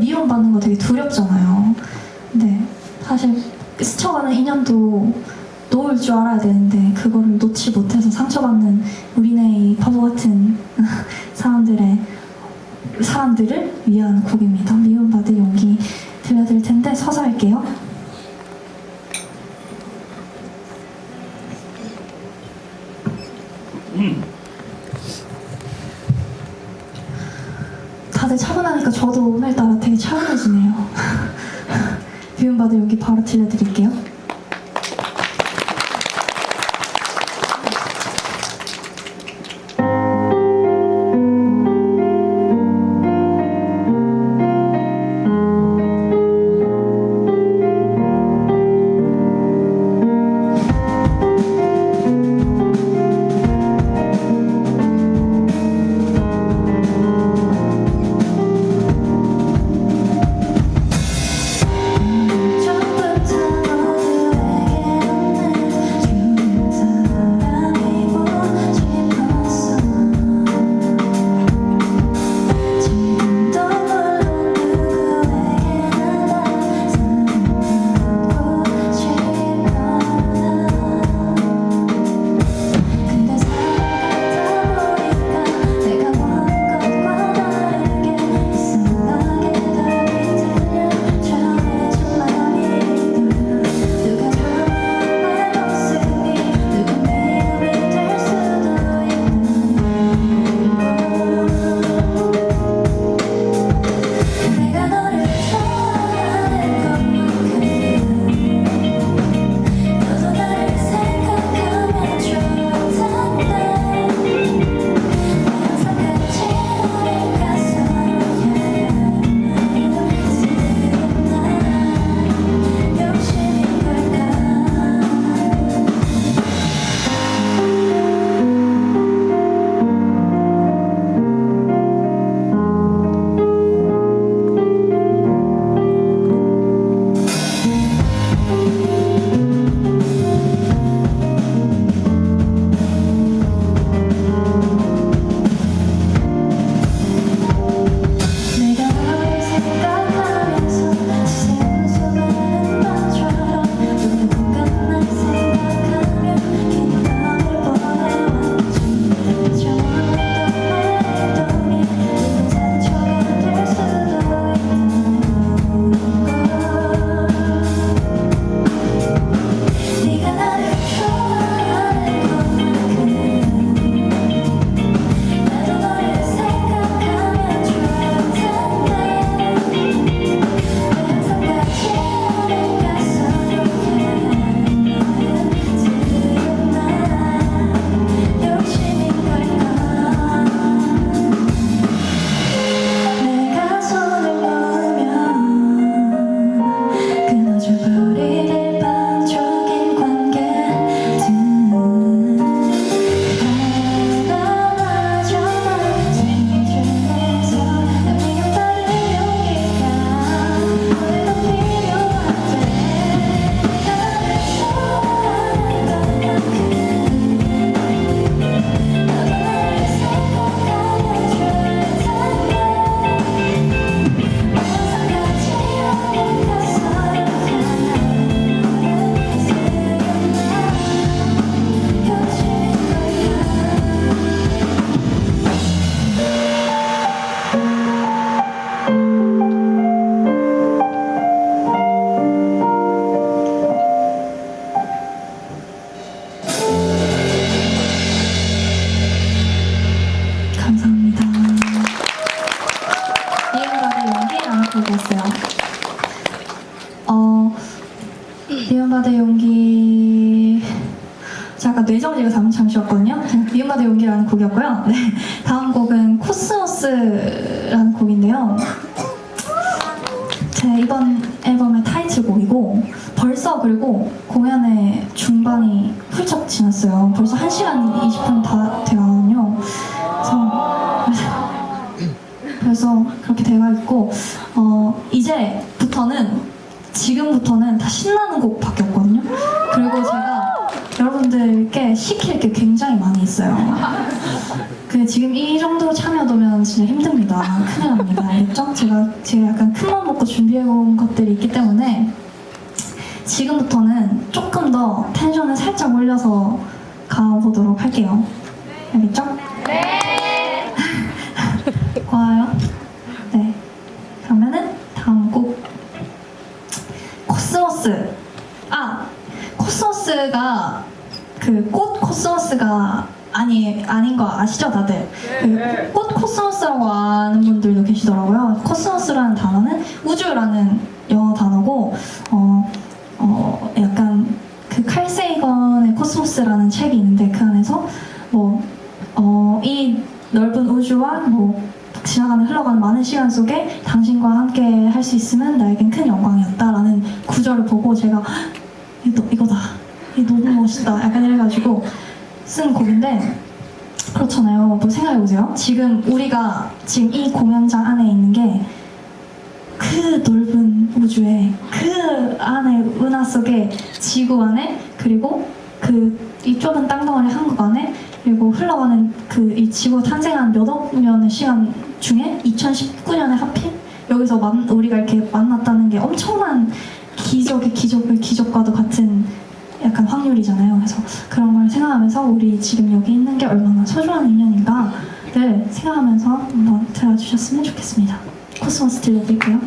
미움받는 거 되게 두렵잖아요. 근데 사실 스쳐가는 인연도 놓을 줄 알아야 되는데 그거를 놓지 못해서 상처받는 우리네 바보 같은 사람들의 사람들을 위한 곡입니다. 미움받을 용기 들려드릴 텐데 서서 할게요. 다들 차분하니까 저도 오늘따라 되게 차분해지네요. 미움받을 용기 바로 들려드릴게요. 어, 미움받을 용기. 잠깐 뇌정지가 잠, 잠시였거든요. 미움받을 용기라는 곡이었고요. 네, 다음 곡은 코스모스라는 곡인데요. 제 이번 앨범의 타이틀곡이고 벌써 그리고 공연의 중반이 훌쩍 지났어요. 벌써 1시간 20분 다 돼가거든요. 그래서 그래서 그렇게 돼가 있고 어, 이제부터는 지금부터는 다 신나는 곡 바뀌었거든요. 그리고 제가 여러분들께 시킬 게 굉장히 많이 있어요. 그 지금 이 정도 참여도면 진짜 힘듭니다. 큰일 납니다. 알겠죠? 제가 제가 약간 큰맘 먹고 준비해 온 것들이 있기 때문에 지금부터는 조금 더 텐션을 살짝 올려서 가보도록 할게요. 알겠죠? 네. 고마워요. 네. 그러면은 다음 곡 코스모스. 아 코스모스가 그 꽃 코스모스가 아니 아닌 거 아시죠 다들? 그 꽃 코스모스라고 아는 분들도 계시더라고요. 코스모스라는 단어는 우주라는 영어 단어고 어, 어 약간 그 칼세이건의 코스모스라는 책이 있는데 그 안에서 뭐 어, 이 넓은 우주와 뭐 지나가는 흘러가는 많은 시간 속에 당신과 함께 할 수 있으면 나에겐 큰 영광이었다라는 구절을 보고 제가 "헉, 이거, 이거다. 이거 너무 멋있다. 약간 이래가지고 쓴 곡인데 그렇잖아요. 뭐 생각해보세요. 지금 우리가 지금 이 공연장 안에 있는 게 그 넓은 우주에 그 안에 은하 속에 지구 안에 그리고 그 이 좁은 땅덩어리 한국 안에 그리고 흘러가는 그 이 지구 탄생한 몇억 년의 시간 중에 2019년에 하필 여기서 만, 우리가 이렇게 만났다는 게 엄청난 기적의 기적의 기적과도 같은 약간 확률이잖아요. 그래서 그런 걸 생각하면서 우리 지금 여기 있는 게 얼마나 소중한 인연인가를 생각하면서 한번 들어주셨으면 좋겠습니다. 코스모스 들려드릴게요.